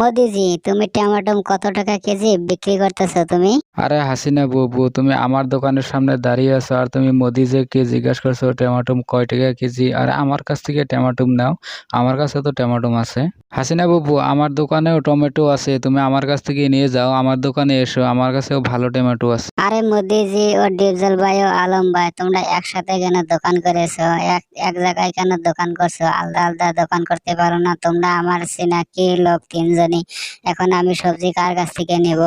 মোদিজি, তুমি টমেটম কত টাকা কেজি বিক্রি করতেছো তুমি? আরে হাসিনা বুবু, তুমি আমার দোকানের সামনে দাঁড়িয়ে আছো আর তুমি মোদিজিকে জিজ্ঞাসা করছ, টমেটম কয় টাকা কেজি? আর আমার কাছ থেকে টমেটো নাও, আমার কাছে তো টমেটম আছে। হাসিনা বুবু, আমার দোকানেও টমেটো আছে, তুমি আমার কাছ থেকে নিয়ে যাও, আমার দোকানে এসো, আমার কাছেও ভালো টমেটো আছে। আরে মোদিজি ও ডিপজল ভাই ও আলম ভাই, তোমরা একসাথে কেন দোকান করেছ? এক এক জায়গায় কেন দোকান করছ? আলাদা আলাদা দোকান করতে পারো না। তোমরা আমার সিনাকি লোক তিনজনই। এখন আমি সবজি কার কাছ থেকে নেব?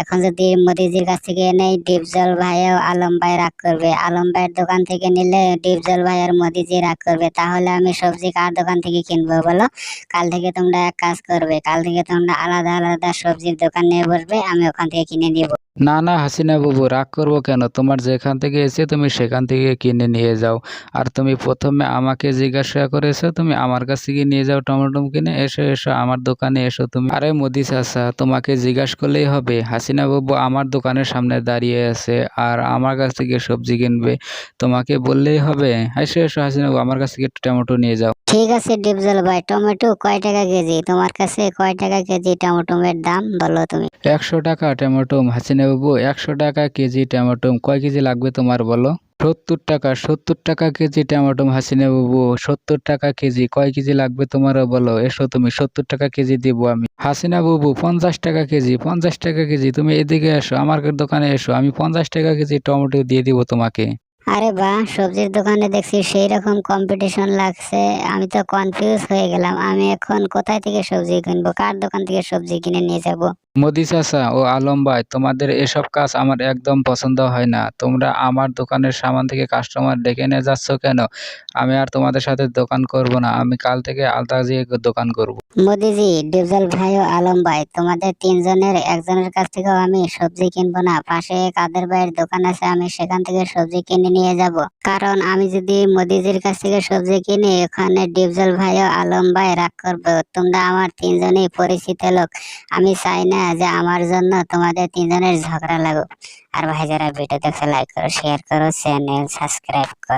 এখন যদি মোদিজির কাছ থেকে নেই ডিপজল ভাই ও আলম ভাই রাগ করবে। আলম ভাইয়ের দোকান থেকে নিলে ডিপজল ভাই আর মোদিজি রাগ করবে। তাহলে আমি সবজি কার দোকান থেকে কিনবো বলো? কাল থেকে তোমরা এক কাজ করবে। কাল থেকে তোমরা আলাদা আলাদা সবজির দোকান নিয়ে বসবে, আমি ওখান থেকে কিনে নিব। না না, হাসিনা বাবু, রাগ করব কেন? তোমার যেখান থেকে এসে তুমি সেখান থেকে কিনে নিয়ে যাও। আর তুমি প্রথমে আমাকে জিজ্ঞাসা করেছ, তুমি আমার কাছ থেকে নিয়ে যাও টমেটো কিনে। এসো এসো, আমার দোকানে এসো তুমি। আরে মোদি চাচা, তোমাকে জিজ্ঞাসা করলেই হবে। হাসিনা বাবু আমার দোকানের সামনে দাঁড়িয়ে আছে আর আমার কাছ থেকে সবজি কিনবে। তোমাকে বললেই হবে। এসো এসো, হাসিনা বাবু, আমার কাছ থেকে টমেটো নিয়ে যাও। ঠিক আছে ডিপজল ভাই। টমেটো কয় টাকা কেজি? তোমার কাছে কয় টাকা কেজি টমেটোমের দাম? বলো তুমি। একশো টাকা টমেটো হাসিনা বাবু। একশো টাকা কেজি টমেটো কয় কেজি লাগবে তোমার, বলো? সত্তর টাকা সত্তর টাকা কেজি টমেটো হাসিনা বাবু। সত্তর টাকা কেজি। কয় কেজি লাগবে তোমারও বলো? এসো তুমি, সত্তর টাকা কেজি দিব আমি। হাসিনা বাবু, পঞ্চাশ টাকা কেজি, পঞ্চাশ টাকা কেজি। তুমি এদিকে এসো, আমার দোকানে এসো। আমি পঞ্চাশ টাকা কেজি টমেটো দিয়ে দিব তোমাকে। আরে বাহ, সবজির দোকানে দেখছি সেই রকম কম্পিটিশন লাগছে। আমি তো কনফিউজ হয়ে গেলাম। আমি এখন কোথায় থেকে সবজি কিনবো? কার দোকান থেকে সবজি কিনে নিয়ে যাব? মোদি চাচা ও আলম ভাই, তোমাদের এসব কাজ আমার একদম পছন্দ হয় না। তোমরা আমার দোকানের সামান থেকে কাস্টমার ডেকে নিয়ে যাচ্ছ কেন? আমি আর তোমাদের সাথে দোকান করব না, আমি কাল থেকে আলতা দিয়ে দোকান করব। মোদিজি, ডিপজল ভাই ও আলম ভাই, তোমাদের তিনজনের, একজনের কাছ থেকেও আমি সবজি কিনবো না। পাশে কাদের ভাইয়ের দোকান আছে, আমি সেখান থেকে সবজি কিনে নিয়ে যাব। কারণ আমি যদি মোদিজির কাছ থেকে সবজি কিনি, ওখানে ডিপজল ভাই ও আলম ভাই রাগ করবে। তোমরা আমার তিনজনই পরিচিত লোক। আমি চাই না যে আমার জন্য তোমাদের তিনজনের ঝগড়া লাগুক। আর ভাই যারা ভিডিও দেখে লাইক করো শেয়ার করো চ্যানেল সাবস্ক্রাইব করো।